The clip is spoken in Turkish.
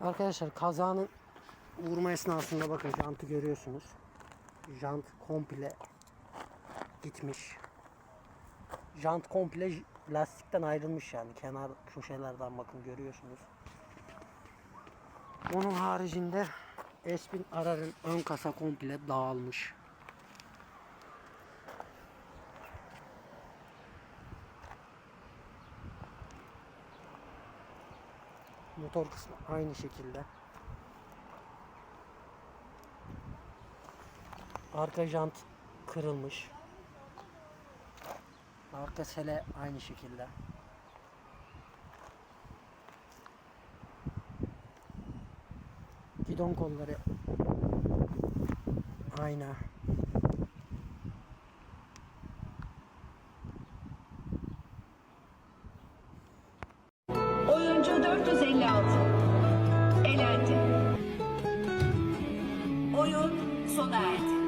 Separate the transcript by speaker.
Speaker 1: Arkadaşlar kazanın vurma esnasında bakın jantı görüyorsunuz. Jant komple gitmiş. Jant komple lastikten ayrılmış yani. Kenar köşelerden bakın görüyorsunuz. Onun haricinde Espin Arar'ın ön kasa komple dağılmış. Motor kısmı aynı şekilde. Arka jant kırılmış. Arka sele aynı şekilde. Gidon kolları aynı. 456. Elendi. Oyun sona erdi.